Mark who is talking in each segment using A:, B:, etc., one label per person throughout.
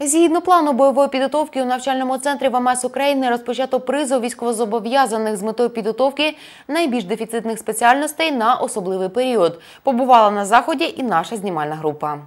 A: Згідно плану бойової підготовки у навчальному центрі ВМС України розпочато призов військовозобов'язаних з метою підготовки найбільш дефіцитних спеціальностей на особливий період. Побувала на заході і наша знімальна група.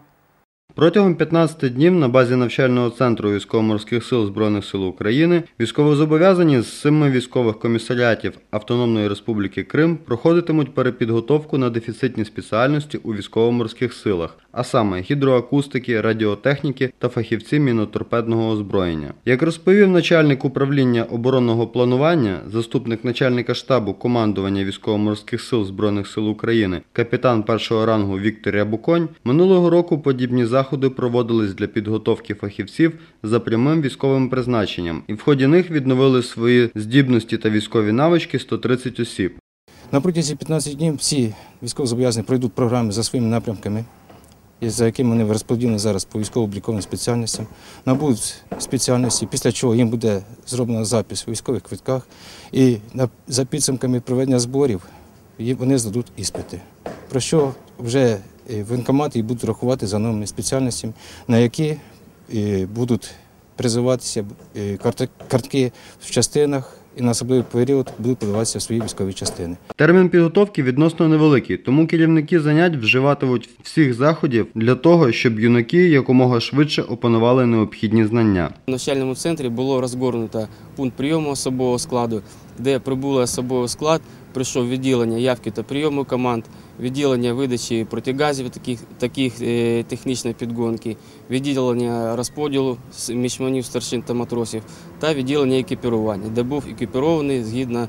B: Протягом 15 днів на базі навчального центру військово-морських сил Збройних сил України військовозобов'язані з семи військових комісаріатів Автономної Республіки Крим проходитимуть перепідготовку на дефіцитні спеціальності у військово-морських силах, а саме гідроакустики, радіотехніки та фахівці міноторпедного озброєння. Як розповів начальник управління оборонного планування, заступник начальника штабу командування військово-морських сил Збройних сил України, капітан першого рангу Віктор Рябуконь, минулого року подібні заходи проводились для підготовки фахівців за прямим військовим призначенням, і в ході них відновили свої здібності та військові навички 130 осіб.
C: На протязі 15 днів всі військовозобов'язані пройдуть програми за своїми напрямками, за якими вони розподілені зараз по військово-обліковим спеціальностям, набудуть спеціальності, після чого їм буде зроблено запис у військових квитках, і за підсумками проведення зборів вони здадуть іспити. Про що вже воєнкомати і будуть рахувати за новими спеціальностями, на які е, будуть призиватися е, картки в частинах і на особливий період будуть подаватися в свої військові частини.
B: Термін підготовки відносно невеликий, тому керівники занять вживатимуть всіх заходів для того, щоб юнаки якомога швидше опанували необхідні знання.
D: В навчальному центрі було розгорнуто пункт прийому особового складу, де прибули особовий склад, прийшов відділення явки та прийому команд, відділення видачі протигазів таких, таких е, технічної підгонки, відділення розподілу мічманів, старшин та матросів та відділення екіпірування, де був екіпірований згідно,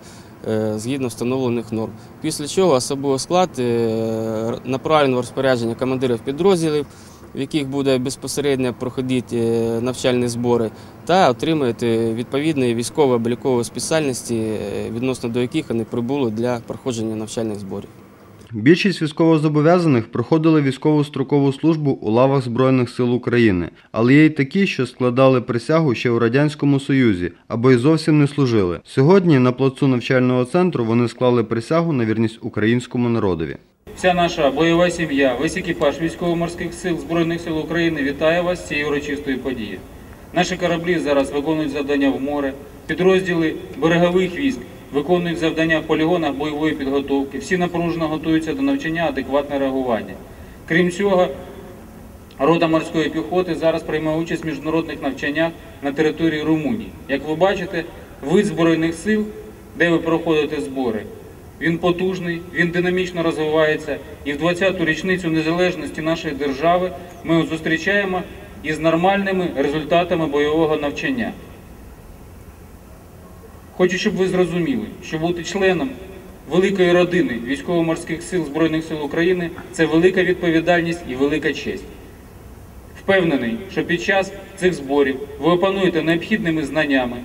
D: е, згідно встановлених норм. Після чого особовий склад е, направлено розпорядження командирів підрозділів, в яких буде безпосередньо проходити навчальні збори, та отримуєте відповідні військово-облікові спеціальності, е, відносно до яких вони прибули для проходження навчальних зборів.
B: Більшість військовозобов'язаних проходили військову строкову службу у лавах Збройних сил України, але є й такі, що складали присягу ще у Радянському Союзі або й зовсім не служили. Сьогодні на плацу навчального центру вони склали присягу на вірність українському народові.
E: Вся наша бойова сім'я, весь екіпаж військово-морських сил Збройних сил України вітає вас з цією урочистою подією. Наші кораблі зараз виконують завдання в море, підрозділи берегових військ виконують завдання в полігонах бойової підготовки. Всі напружено готуються до навчання адекватне реагування. Крім цього, рота морської піхоти зараз приймає участь в міжнародних навчаннях на території Румунії. Як ви бачите, вид збройних сил, де ви проходите збори, він потужний, він динамічно розвивається. І в 20-ту річницю незалежності нашої держави ми зустрічаємо із нормальними результатами бойового навчання. Хочу, щоб ви зрозуміли, що бути членом великої родини військово-морських сил Збройних сил України це велика відповідальність і велика честь. Впевнений, що під час цих зборів ви опануєте необхідними знаннями,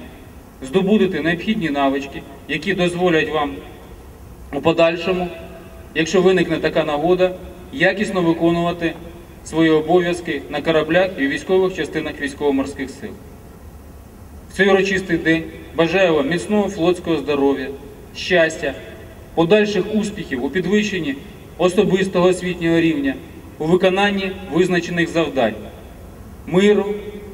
E: здобудете необхідні навички, які дозволять вам у подальшому, якщо виникне така нагода, якісно виконувати свої обов'язки на кораблях і військових частинах військово-морських сил. В цей урочистий день бажаю вам міцного флотського здоров'я, щастя, подальших успіхів у підвищенні особистого освітнього рівня, у виконанні визначених завдань, миру,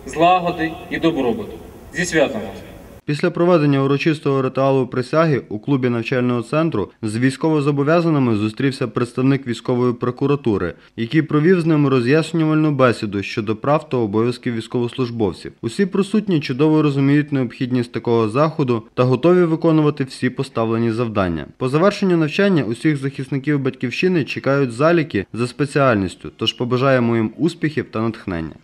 E: злагоди і добробуту. Зі святом вас!
B: Після проведення урочистого ритуалу присяги у клубі навчального центру з військовозобов'язаними зустрівся представник військової прокуратури, який провів з ними роз'яснювальну бесіду щодо прав та обов'язків військовослужбовців. Усі присутні чудово розуміють необхідність такого заходу та готові виконувати всі поставлені завдання. По завершенню навчання усіх захисників батьківщини чекають заліки за спеціальністю, тож побажаємо їм успіхів та натхнення.